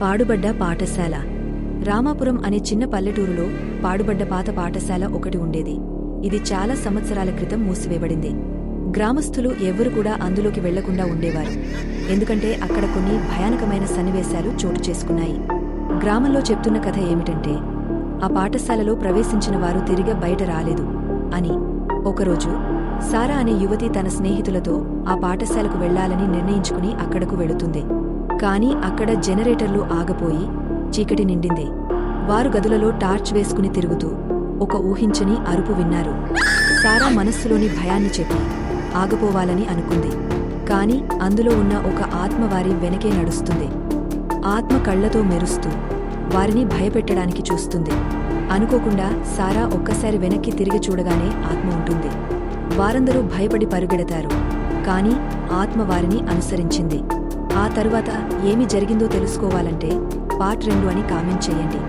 పాడుబడ్డ పాఠశాల. రామాపురం అనే చిన్న పల్లెటూరులో పాడుబడ్డ పాత పాఠశాల ఒకటి ఉండేది. ఇది చాలా సంవత్సరాల క్రితం మూసివేయబడింది. గ్రామస్తులు ఎవ్వరు కూడా అందులోకి వెళ్ళకుండా ఉండేవారు. ఎందుకంటే అక్కడ కొన్ని భయానకమైన సన్నివేశాలు చోటు చేసుకున్నాయి. గ్రామంలో చెప్తున్న కథ ఏమిటంటే ఆ పాఠశాలలో ప్రవేశించిన వారు తిరిగి బయట రాలేదు అని. ఒకరోజు సారా అనే యువతి తన స్నేహితులతో ఆ పాఠశాలకు వెళ్ళాలని నిర్ణయించుకుని అక్కడకు వెళుతుంది. కాని అక్కడ జనరేటర్లు ఆగపోయి చీకటి నిండింది. వారు గదులలో టార్చ్ వేసుకుని తిరుగుతూ ఒక ఊహించని అరుపు విన్నారు. సారా మనస్సులోని భయాన్ని చెప్పి ఆగపోవాలని అనుకుంది. కాని అందులో ఉన్న ఒక ఆత్మ వారి వెనకే నడుస్తుంది. ఆత్మ కళ్ళతో మెరుస్తూ వారిని భయపెట్టడానికి చూస్తుంది. అనుకోకుండా సారా ఒక్కసారి వెనక్కి తిరిగి చూడగానే ఆత్మ ఉంటుంది. వారందరూ భయపడి పరుగెడతారు. కాని ఆత్మ వారిని అనుసరించింది. ఆ తరువాత ఏమి జరిగిందో తెలుసుకోవాలంటే పార్ట్ రెండు అని కామెంట్ చేయండి.